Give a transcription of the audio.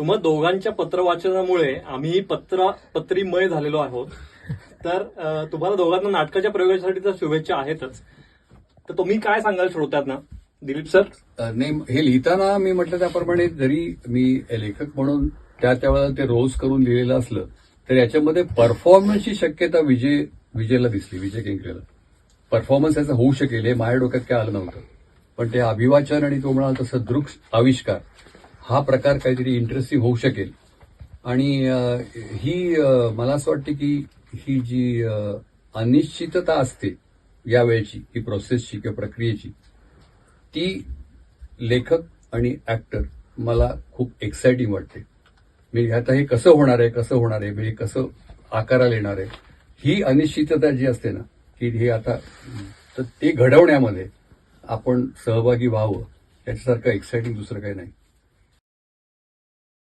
तुम्हा दोघांच्या पत्र वाचनामुळे आम्ही पत्र पत्रीमय झालेलो आहोत. तर तुम्हाला दोघांना नाटकाच्या प्रयोगासाठी तर शुभेच्छा आहेतच. तर तुम्ही काय सांगाल श्रोत्यांना? दिलीप सर? नाही हे लिहिताना मी म्हटलं त्याप्रमाणे जरी मी लेखक म्हणून त्या त्यावेळेला ते रोज करून लिहिलेलं असलं तर याच्यामध्ये परफॉर्मन्सची शक्यता विजय विजयला दिसली विजय केंकरेला. परफॉर्मन्स याचा होऊ शकेल हे माझ्या डोक्यात काय आलं नव्हतं. पण ते अभिवाचन आणि तो म्हणाल तसं दृक्ष आविष्कार हा प्रकार काहीतरी इंटरेस्टिंग होऊ शकेल. आणि ही मला असं वाटतं की ही जी अनिश्चितता असते या वेळची ही प्रोसेसची किंवा प्रक्रियेची ती लेखक आणि ऍक्टर मला खूप एक्साइटिंग वाटते. मी आता हे कसं होणार आहे कसं होणार आहे म्हणजे कसं आकाराला येणार आहे ही अनिश्चितता जी असते ना की हे आता तर ते घडवण्यामध्ये आपण सहभागी व्हावं याच्यासारखं एक्साइटिंग दुसरं काही नाही.